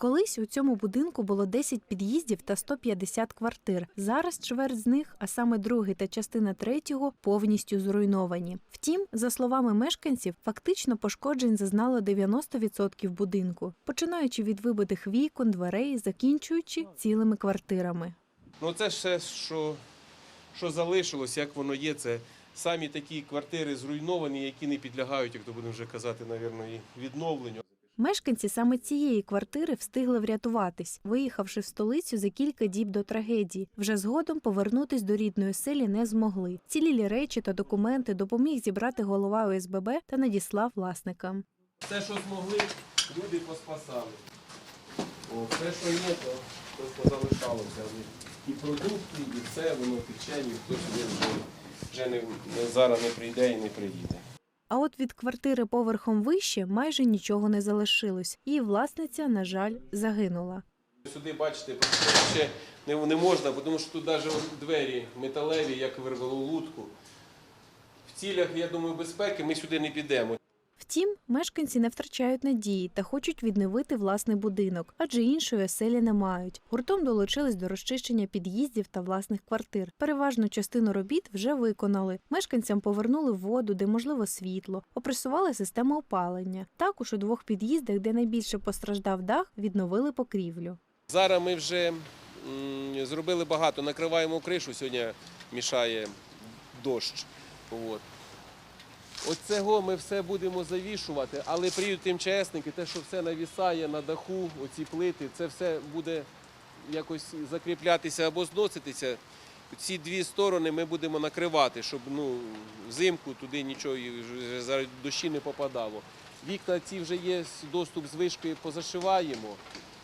Колись у цьому будинку було 10 під'їздів та 150 квартир. Зараз чверть з них, а саме другий та частина третього, повністю зруйновані. Втім, за словами мешканців, фактично пошкоджень зазнало 90% будинку, починаючи від вибитих вікон, дверей, закінчуючи цілими квартирами. Ну це все, що, що залишилось, як воно є. Це самі такі квартири зруйновані, які не підлягають, як то будемо вже казати, навірно, і відновленню. Мешканці саме цієї квартири встигли врятуватись, виїхавши в столицю за кілька діб до трагедії. Вже згодом повернутись до рідної селі не змогли. Цілілі речі та документи допоміг зібрати голова ОСББ та надіслав власникам. Все, що змогли, люди поспасали. О, все, що є, то, то позалишалося. І продукти, і все, воно тече, ніхто сюди вже, вже не, зараз не прийде і не приїде. А от від квартири поверхом вище майже нічого не залишилось. Її власниця, на жаль, загинула. Сюди, бачите, ще не, не можна, тому що тут навіть двері металеві, як вирвало лутку. В цілях, я думаю, безпеки ми сюди не підемо. Втім, мешканці не втрачають надії та хочуть відновити власний будинок, адже іншої оселі не мають. Гуртом долучились до розчищення під'їздів та власних квартир. Переважну частину робіт вже виконали. Мешканцям повернули воду, де можливо світло, опресували систему опалення. Також у двох під'їздах, де найбільше постраждав дах, відновили покрівлю. Зараз ми вже зробили багато, накриваємо кришу, сьогодні мішає дощ. От цього ми все будемо завішувати, але приїдуть МЧСники, те, що все навісає на даху, оці плити, це все буде якось закріплятися або зноситися. Ці дві сторони ми будемо накривати, щоб ну, взимку туди нічого і дощі не попадало. Вікна ці вже є, доступ з вишки позашиваємо,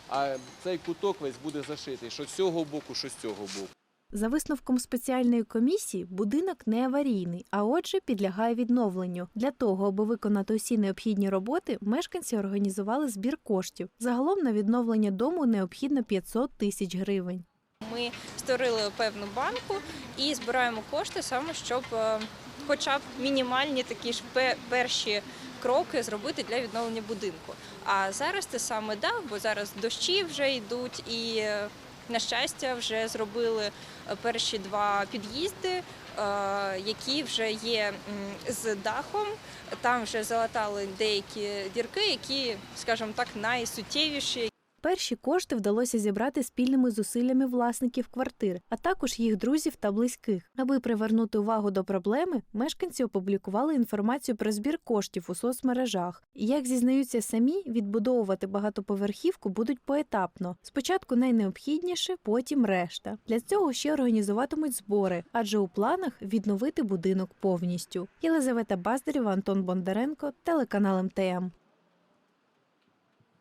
а цей куток весь буде зашитий, що з цього боку, що з цього боку. За висновком спеціальної комісії, будинок не аварійний, а отже, підлягає відновленню. Для того, аби виконати усі необхідні роботи, мешканці організували збір коштів. Загалом на відновлення дому необхідно 500 тисяч гривень. Ми створили певну банку і збираємо кошти саме, щоб е, хоча б мінімальні такі ж перші кроки зробити для відновлення будинку. А зараз це саме дах, бо зараз дощі вже йдуть і. На щастя, вже зробили е, перші два під'їзди, е, які вже є з дахом. Там вже залатали деякі дірки, які, скажімо так, найсуттєвіші, Перші кошти вдалося зібрати спільними зусиллями власників квартир, а також їх друзів та близьких. Аби привернути увагу до проблеми, мешканці опублікували інформацію про збір коштів у соцмережах. І як зізнаються самі, відбудовувати багатоповерхівку будуть поетапно. Спочатку найнеобхідніше, потім решта. Для цього ще організуватимуть збори, адже у планах відновити будинок повністю. Єлизавета Баздарєва, Антон Бондаренко, телеканал МТМ.